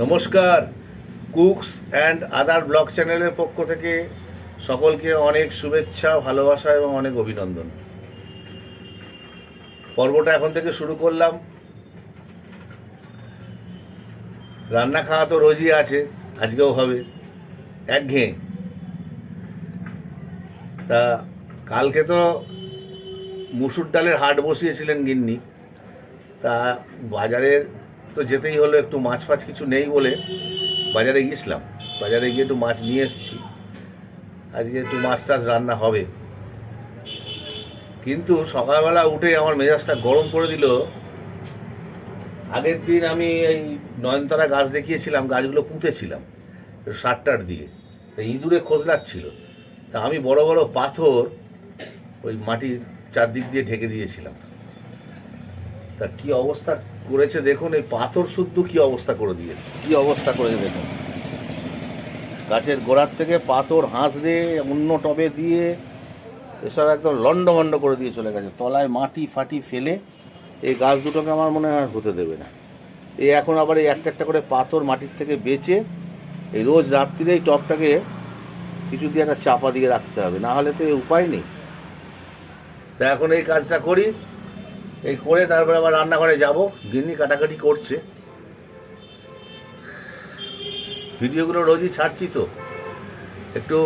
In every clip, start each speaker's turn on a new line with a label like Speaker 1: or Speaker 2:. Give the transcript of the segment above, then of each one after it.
Speaker 1: নমস্কার, cooks and other blog চ্যানেলের পক্ষ থেকে সকলকে অনেক শুভেচ্ছা, ভালোবাসা এবং অনেক অভিনন্দন। পর্বটা এখন থেকে শুরু করলাম। রান্না খাওয়া তো রোজই আছে, আজকেও হবে। একঘেয়ে। তা কালকে তো মুসুর ডালের হাট বসিয়েছিলেন গিন্নি। তা বাজারে তো যেতেই হলো, একটু মাছ ফাছ কিছু নেই বলে বাজারে গিয়েছিলাম। বাজারে গিয়ে একটু মাছ নিয়ে এসেছি। আজকে একটু মাছ টাছ রান্না হবে। কিন্তু সকালবেলা উঠে আমার মেজাজটা গরম করে দিল। আগের দিন আমি এই নয়নতারা গাছ দেখিয়েছিলাম, গাছগুলো পুঁতেছিলাম, সারটার দিয়ে। তা ইঁদুরে খোঁজলাচ্ছিল তা আমি বড় বড় পাথর ওই মাটির চারদিক দিয়ে ঢেকে দিয়েছিলাম। তা কি অবস্থা? করেছে, দেখুন, এই পাথর শুদ্ধ কি অবস্থা করে দিয়েছে। কি অবস্থা করেছে দেখুন। গাছের গোড়ার থেকে পাথর হাঁসড়ে, অন্য টবে দিয়ে, এসব একদম লন্ডভন্ড করে দিয়ে চলে গেছে। তলায় মাটি ফাটি ফেলে, এই গাছ দুটোকে আমার মনে হয় হতে দেবে না। এই এখন আবার এই একটা একটা করে পাথর মাটির থেকে বেচে, এই রোজ রাত্রিরে এই টবটাকে কিছু দিয়ে একটা চাপা দিয়ে রাখতে হবে। না হলে তো উপায় নেই। তা এখন এই কাজটা করি। এই করে তারপরে আবার রান্নাঘরে যাব। গিন্নি কাটাকাটি করছে। ভিডিওগুলো রোজই ছাড়ছি তো। একটু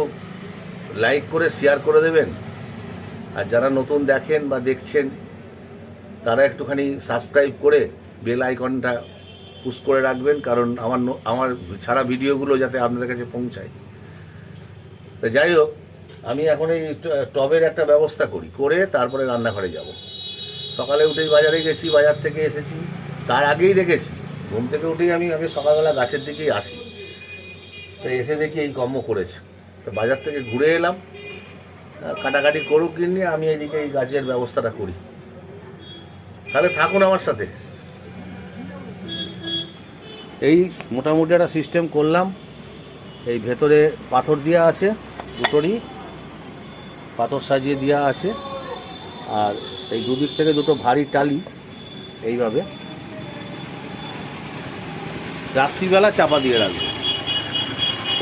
Speaker 1: লাইক করে শেয়ার করে দেবেন। আর যারা নতুন দেখেন বা দেখছেন, তারা একটুখানি সাবস্ক্রাইব করে বেল আইকনটা পুশ করে রাখবেন, কারণ আমার আমার ছাড়া ভিডিওগুলো যাতে আপনাদের কাছে পৌঁছায়। তো যাই হোক, আমি এখন এই টবের একটা ব্যবস্থা করি। করে তারপরে রান্নাঘরে যাব। সকালে উঠেই বাজারে গেছি, বাজার থেকে এসেছি। তার আগেই দেখেছি, ঘুম থেকে উঠেই আমি আগে সকালবেলা গাছের দিকেই আসি। তো এসে দেখি এই কর্ম করেছে। তো বাজার থেকে ঘুরে এলাম। কাটাকাটি করুক কিনে আমি এইদিকে এই গাছের ব্যবস্থাটা করি। তাহলে থাকুন আমার সাথে। এই মোটামুটি একটা সিস্টেম করলাম। এই ভেতরে পাথর দেওয়া আছে, দুটোরই। পাথর সাজিয়ে দেওয়া আছে। আর এই দুদিক থেকে দুটো ভারী টালি, এইভাবে। রাত্রিবেলা চাপা দিয়ে রাখবে।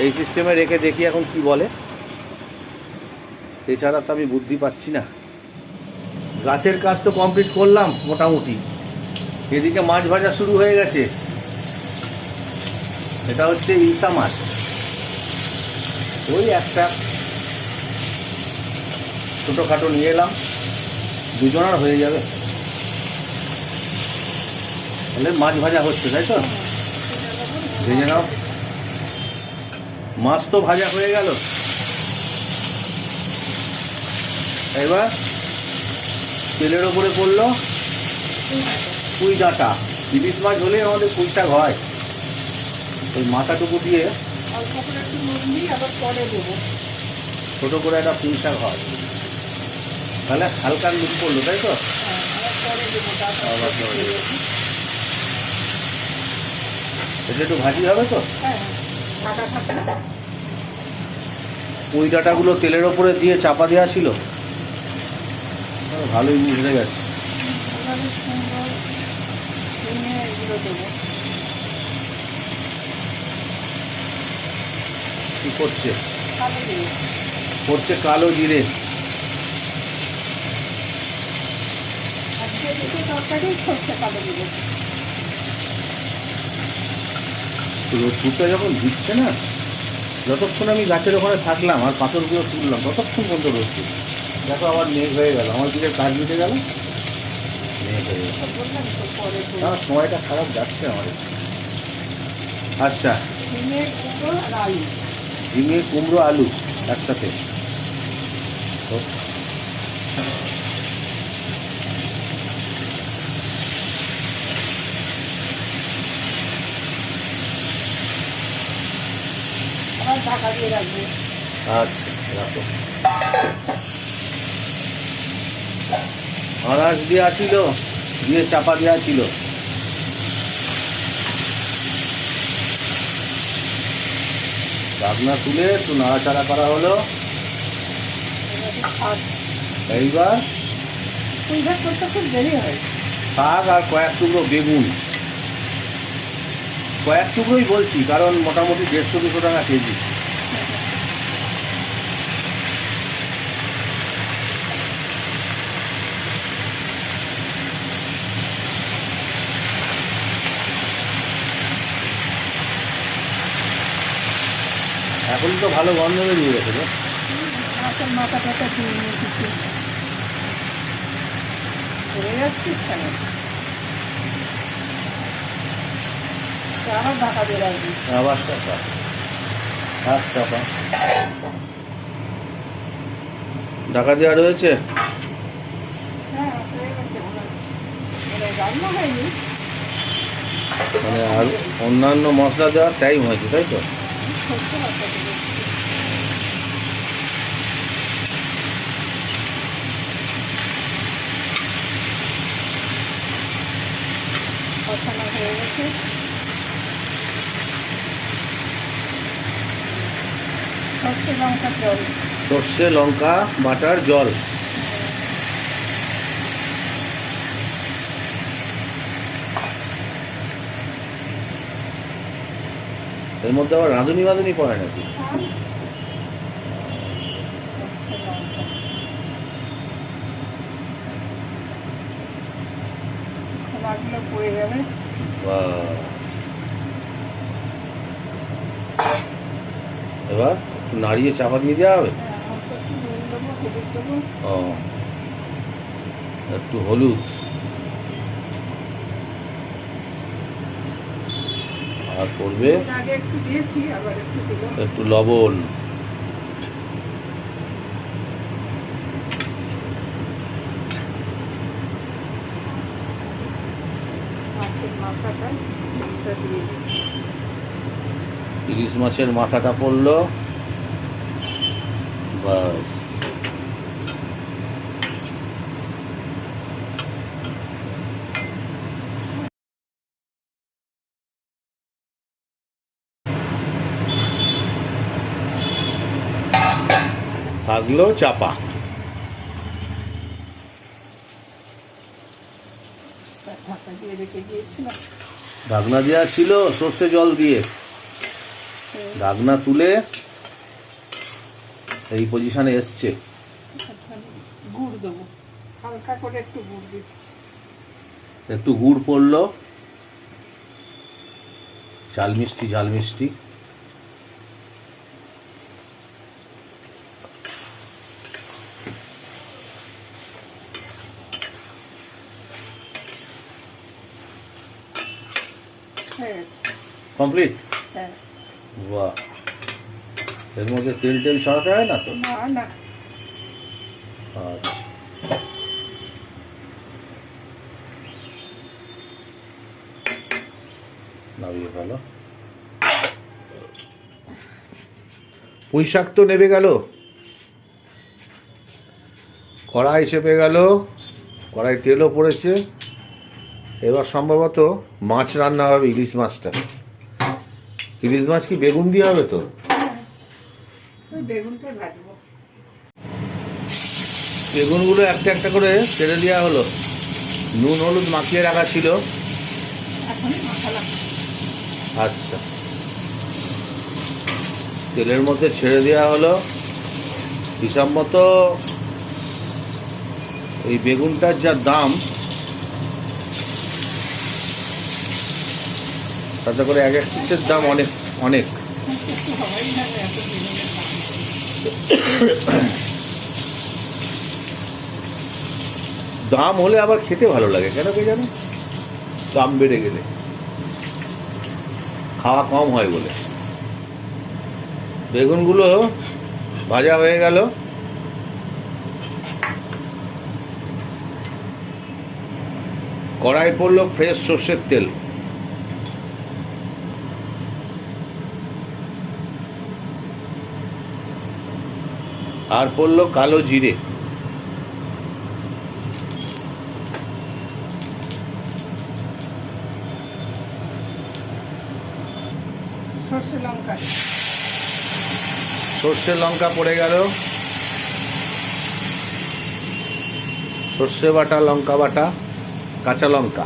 Speaker 1: এই সিস্টেমে রেখে দেখি এখন কি বলে। এছাড়া তো আমি বুদ্ধি পাচ্ছি না। গাছের কাজ তো কমপ্লিট করলাম, মোটামুটি। এদিকে মাছ ভাজা শুরু হয়ে গেছে। এটা হচ্ছে ইলসা মাছ। ওই একটা ছোটোখাটো নিয়ে এলাম। দুজনের হয়ে যাবে। তাহলে মাছ ভাজা হচ্ছে তাই তো? ভেজে নাও। মাছ তো ভাজা হয়ে গেল। এবার তেলের ওপরে পড়ল পুঁই ডাঁটা। ইলিশ মাছ হলে আমাদের পুঁই শাক হয়। ওই মাথাটুকু দিয়ে ছোটো করে একটা পুঁই শাক হয়। তাহলে হালকা নুন পড়ল, তাই তো। এটা একটু ভাজি হবে তো? পুঁই ডাঁটাগুলো তেলের ওপরে দিয়ে চাপা দেওয়া ছিল। ভালোই বুঝতে গেছে। কি করছে? করছে কালো জিরে।
Speaker 2: আজকে দুটো তরকারি সরষে কালো দেবো।
Speaker 1: রোদপুরটা যখন দিচ্ছে না যতক্ষণ আমি গাছের ওখানে থাকলাম আর পাথরগুলো তুললাম ততক্ষণ পর্যন্ত রোদপুর দেখো আবার মেঘ হয়ে গেল আমার দিকে কাজ মিটে গেল। মেঘ হয়ে না সময়টা খারাপ যাচ্ছে আমার আচ্ছা। ঝিঙে কুমড়ো আলু একসাথে।
Speaker 2: ঢাকা দিয়ে রাখব।
Speaker 1: আচ্ছা রাখো। আনাজ দেওয়া ছিল দিয়ে চাপা দেওয়া ছিল। ঢাকনা তুলে একটু নাড়াচাড়া করা হলো। এইবার শাক আর কয়েক টুকরো বেগুন। কয়েক টুকরোই বলছি কারণ মোটামুটি দেড়শো দুশো টাকা কেজি। এখন তো ভালো গন্ধ বেরিয়ে গেছে গো।
Speaker 2: মাছের মাথা টাথা যাচ্ছিস কেন আবার ঢাকা দিয়ে রাখবি।
Speaker 1: আবার চাপা হাত চাপা ঢাকা দেওয়া রয়েছে
Speaker 2: হ্যাঁ মনে মানে
Speaker 1: আর অন্যান্য মশলা দেওয়ার টাইম হয়েছে তাই তো?
Speaker 2: হয়ে গেছে সর্ষে লঙ্কা জল।
Speaker 1: সর্ষে লঙ্কা বাটার জল। এর মধ্যে আবার রাঁধুনি বাঁধুনি পড়ে নাকি। এবার একটু নাড়িয়ে চাপা দিয়ে দেওয়া হবে?
Speaker 2: হ্যাঁ
Speaker 1: ও একটু হলুদ। আর পড়বে
Speaker 2: একটু
Speaker 1: লবণ। ইলিশ মাছের মাথাটা পড়ল। বাস। থাকল চাপা। ঢাকনা দেওয়া ছিল সর্ষে জল দিয়ে। ঢাকনা তুলে এই পজিশনে এসছে।
Speaker 2: গুড় দেবো। হালকা করে একটু গুড় দিচ্ছি।
Speaker 1: একটু গুড় পড়ল। ঝাল মিষ্টি ঝাল মিষ্টি কমপ্লিট?
Speaker 2: হ্যাঁ।
Speaker 1: বাহ। এর মধ্যে তেল টেল ছড়াতে হয় না তো?
Speaker 2: না না।
Speaker 1: আচ্ছা। নামিয়ে ফেলো। পুঁই শাক তো নেবে গেল। কড়াই চেপে গেল। কড়াই তেলও পড়েছে। এবার সম্ভবত মাছ রান্না হবে ইলিশ মাছটা। ইলিশ মাছ কি বেগুন দিয়ে হবে তো? বেগুনগুলো একটা একটা করে ছেড়ে দেওয়া হলো। নুন হলুদ মাখিয়ে রাখা ছিল। আচ্ছা। তেলের মধ্যে ছেড়ে দেওয়া হলো। হিসাব মতো এই বেগুনটার যা দাম তাতে করে এক এক পিসের দাম অনেক অনেক।
Speaker 2: দাম
Speaker 1: হলে আবার খেতে ভালো লাগে, কেন কে জানো? দাম বেড়ে গেলে। খাওয়া কম হয় বলে। বেগুনগুলো ভাজা হয়ে গেল। কড়াই পড়ল ফ্রেশ সর্ষের তেল। আর পড়ল কালো জিরে।
Speaker 2: সর্ষে লঙ্কা।
Speaker 1: সর্ষে লঙ্কা পড়ে গেল। সর্ষে বাটা লঙ্কা বাটা কাঁচা লঙ্কা।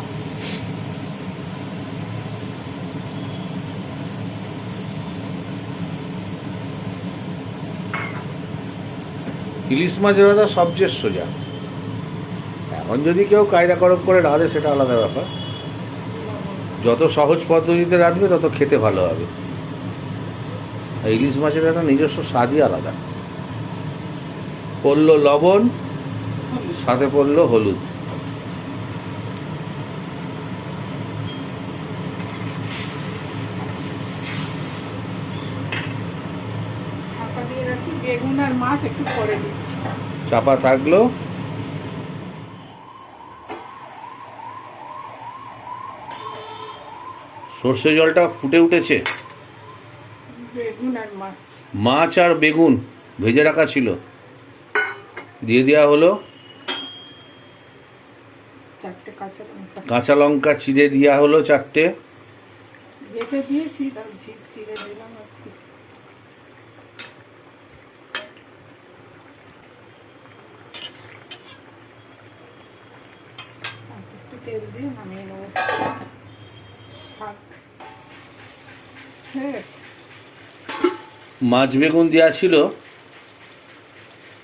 Speaker 1: ইলিশ মাছ রাধা সবচেয়ে সোজা। এখন যদি কেউ কায়দা করক করে রাঁধে সেটা আলাদা ব্যাপার। যত সহজ পদ্ধতিতে রাঁধবে, তত খেতে ভালো হবে। ইলিশ মাছের একটা নিজস্ব স্বাদই আলাদা। পড়ল লবণ, সাথে পড়ল হলুদ
Speaker 2: ঢাকা দিয়ে রাখি বেগুন আর মাছ একটু পরে দিচ্ছি।
Speaker 1: চাপা থাকল। সর্ষে জলটা ফুটে উঠেছে।
Speaker 2: বেগুন আর মাছ।
Speaker 1: মাছ আর বেগুন ভেজে রাখা ছিল। দিয়ে দেওয়া হলো।
Speaker 2: চারটে কাঁচা লঙ্কা।
Speaker 1: কাঁচা লঙ্কা চিড়ে দেওয়া হলো চারটে।
Speaker 2: বেটে দিয়েছি তার চিড়ে দিলাম আর কি আর একটু তেল দিয়ে নামিয়ে নেব। শাক। হয়ে। গেছে
Speaker 1: মাছ বেগুন দেওয়া ছিল।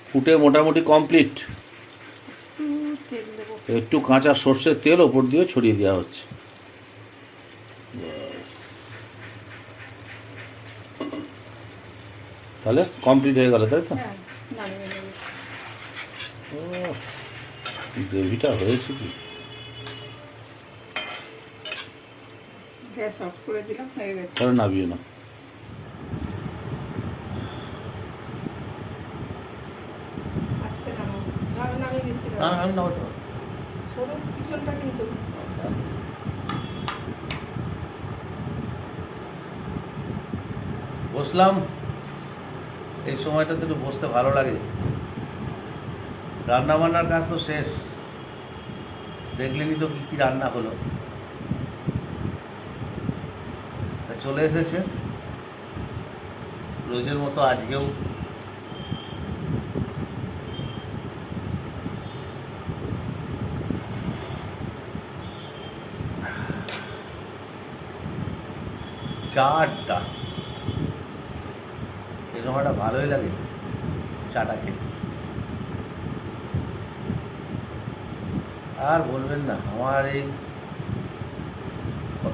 Speaker 1: ফুটে মোটামুটি কমপ্লিট।
Speaker 2: একটু
Speaker 1: কাঁচা সর্ষের তেল ওপর দিয়ে ছড়িয়ে দেওয়া হচ্ছে। তাহলে কমপ্লিট হয়ে গেল তাই তো?
Speaker 2: হ্যাঁ
Speaker 1: গ্রেভিটা হয়েছে কি?
Speaker 2: গ্যাস অফ করে দিলাম হয়ে গেছে।
Speaker 1: না।
Speaker 2: সরু পিছনটা কিন্তু
Speaker 1: বসলাম। এই সময়টাতে একটু বসতে ভালো লাগে। রান্না বান্নার কাজ তো শেষ। দেখলেনি তো কি কি রান্না হলো তা চলে এসেছে। রোজের মতো আজকেও। চাটা। এই সময়টা ভালোই লাগে চাটা খেতে। আর বলবেন না, আমার এই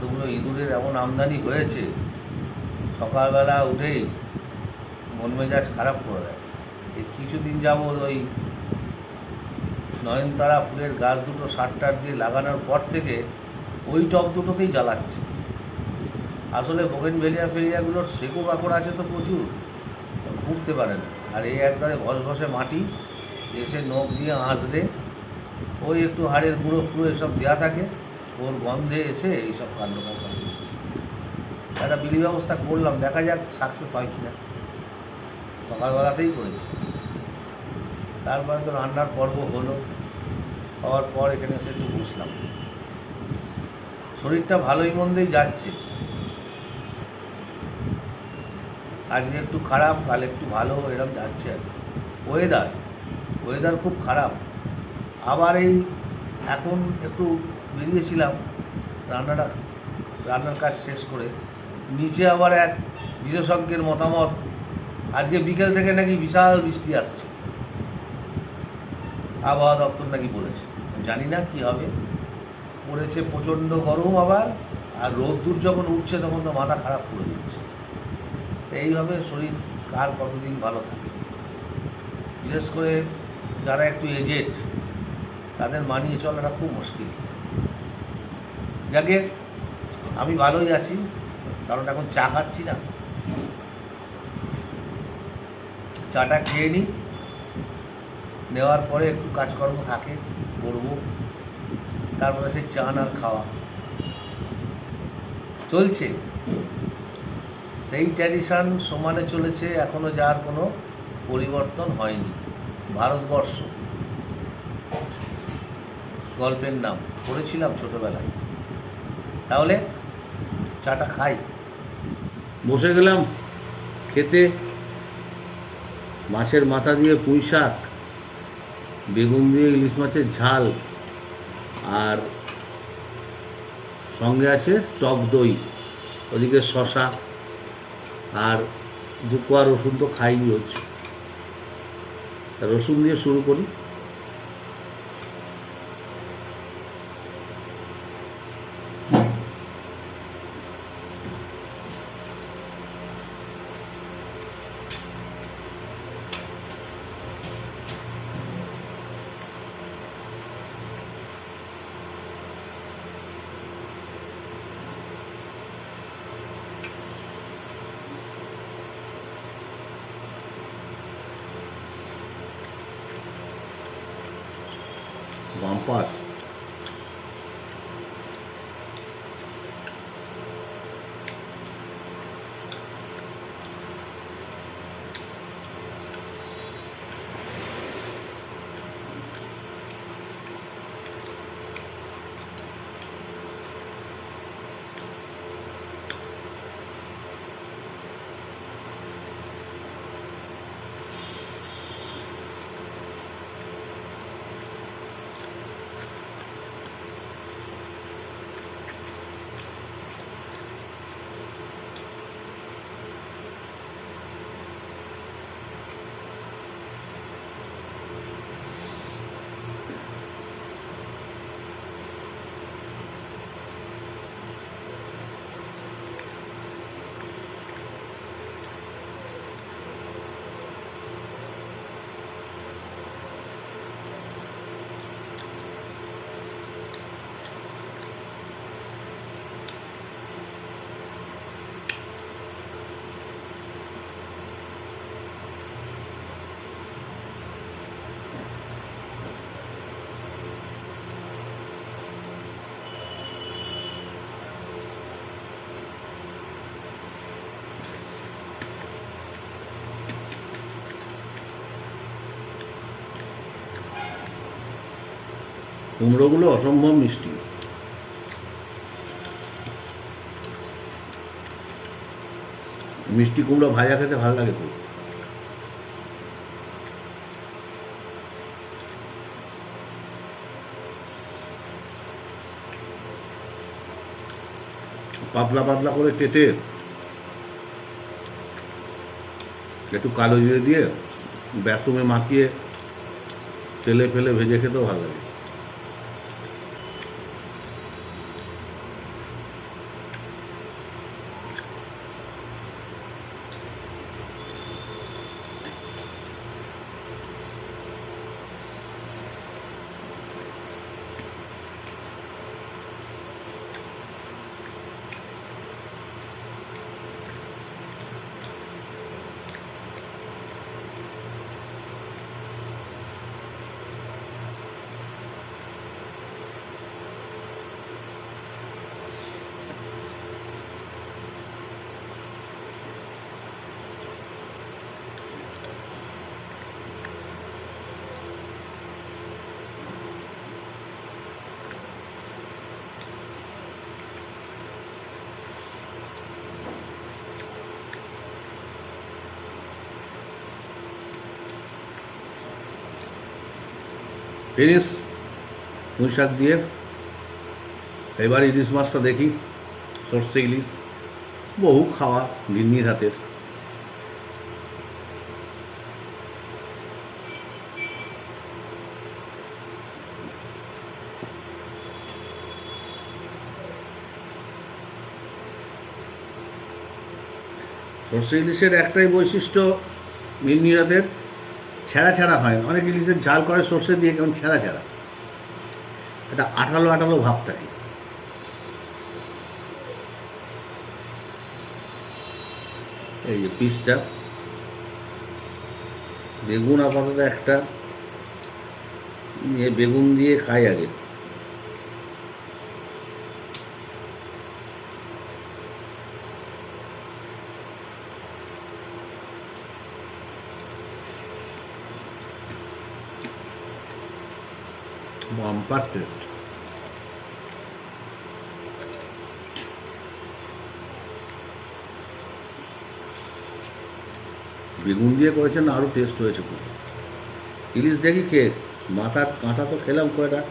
Speaker 1: কতগুলো ইঁদুরের এমন আমদানি হয়েছে? সকালবেলা উঠেই মন মেজাজ খারাপ করে দেয়। এই কিছুদিন যাবৎ ওই নয়নতারা ফুলের গাছ দুটো সারটার দিয়ে লাগানোর পর থেকে ওই টব দুটোতেই জ্বালাচ্ছে। আসলে বোগেন ভেলিয়া ফেলিয়াগুলোর শেকো কাপড় আছে তো প্রচুর ঘুরতে পারে না। আর এই একবারে ভস ভসে মাটি, এসে নখ দিয়ে আঁচড়ে ওই একটু হাড়ের গুঁড়ো ফুড়ো এসব দেওয়া থাকে। ওর গন্ধে এসে এইসব কাণ্ড কারখানা করছে। একটা বিলি ব্যবস্থা করলাম, দেখা যাক সাকসেস হয় কিনা। সকালবেলাতেই করেছি। তারপরে তো রান্নার পর্ব হলো হওয়ার পর এখানে এসে একটু বসলাম। শরীরটা ভালোই মন্দেই যাচ্ছে। আজকে একটু খারাপ, কাল একটু ভালো এরকম যাচ্ছে আর ওয়েদার ওয়েদার খুব খারাপ। আবার এই এখন একটু বেরিয়েছিলাম রান্নাটা, রান্নার কাজ শেষ করে। নিচে আবার এক বিশেষজ্ঞের মতামত, আজকে বিকেল থেকে নাকি বিশাল বৃষ্টি আসছে। আবহাওয়া দপ্তর নাকি বলেছে। জানি না কি হবে। পড়েছে প্রচণ্ড গরম আবার, আর রোদ্দুর যখন উঠছে তখন তো মাথা খারাপ করে দিচ্ছে। এইভাবে শরীর কার কতদিন ভালো থাকে? বিশেষ করে যারা একটু এজেড তাদের মানিয়ে চলাটা খুব মুশকিল। যাকে আমি ভালোই আছি, কারণ এখন চা খাচ্ছি না। চাটা খেয়ে নিই, নেওয়ার পরে একটু কাজকর্ম থাকে, করব। তারপরে সেই চান আর খাওয়া। চলছে। সেই ট্র্যাডিশন সমানে চলেছে, এখনও যার কোনো পরিবর্তন হয়নি। ভারতবর্ষ। গল্পের নাম, পড়েছিলাম ছোটবেলায়। তাহলে চাটা খাই। বসে গেলাম খেতে। মাছের মাথা দিয়ে পুঁই শাক, বেগুন দিয়ে ইলিশ মাছের ঝাল, আর সঙ্গে আছে টক দই, ওদিকে শশা, আর দুপোয়া রসুন তো খাইনি হচ্ছে রসুন দিয়ে শুরু করি। কুমড়োগুলো অসম্ভব মিষ্টি। মিষ্টি কুমড়ো ভাজা খেতে ভালো লাগে খুব। পাতলা পাতলা করে কেটে একটু কালো জিরে দিয়ে বেসমে মাখিয়ে তেলে ফেলে ভেজে খেতেও ভালো লাগে। ফিনিস পুঁই শাক দিয়ে। এবার ইলিশ মাছটা দেখি, সর্ষে ইলিশ, বহু খাওয়া গিন্নির হাতের। সর্ষে ইলিশের একটাই বৈশিষ্ট্য হাতের। ছেঁড়া ছেঁড়া হয়। না। অনেক ইলিশের ঝাল করে সর্ষে দিয়ে কেমন ছেঁড়া ছেঁড়া এটা আঠালো আঠালো ভাব থাকে। এই যে পিসটা, বেগুন আপাতত একটা বেগুন দিয়ে খাই আগে। টেস্ট বেগুন দিয়ে করেছেন আরও টেস্ট হয়েছে খুব ইলিশ দেখি খেয়ে, মাথার কাঁটা তো খেলাম কয়টা?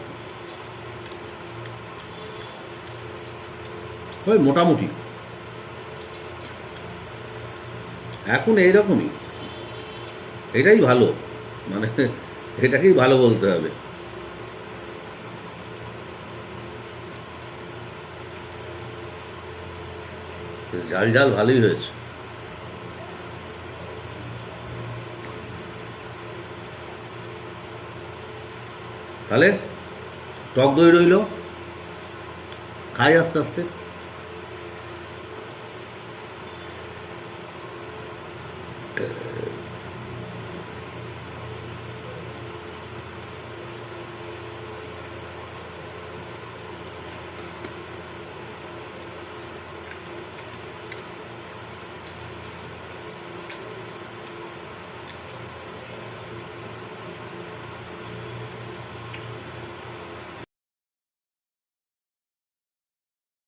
Speaker 1: ওই মোটামুটি। এখন এইরকমই। এটাই ভালো। মানে এটাকেই ভালো বলতে হবে। ঝাল ঝাল ভালোই হয়েছে। তাহলে টক দই রইল। খাই আস্তে আস্তে।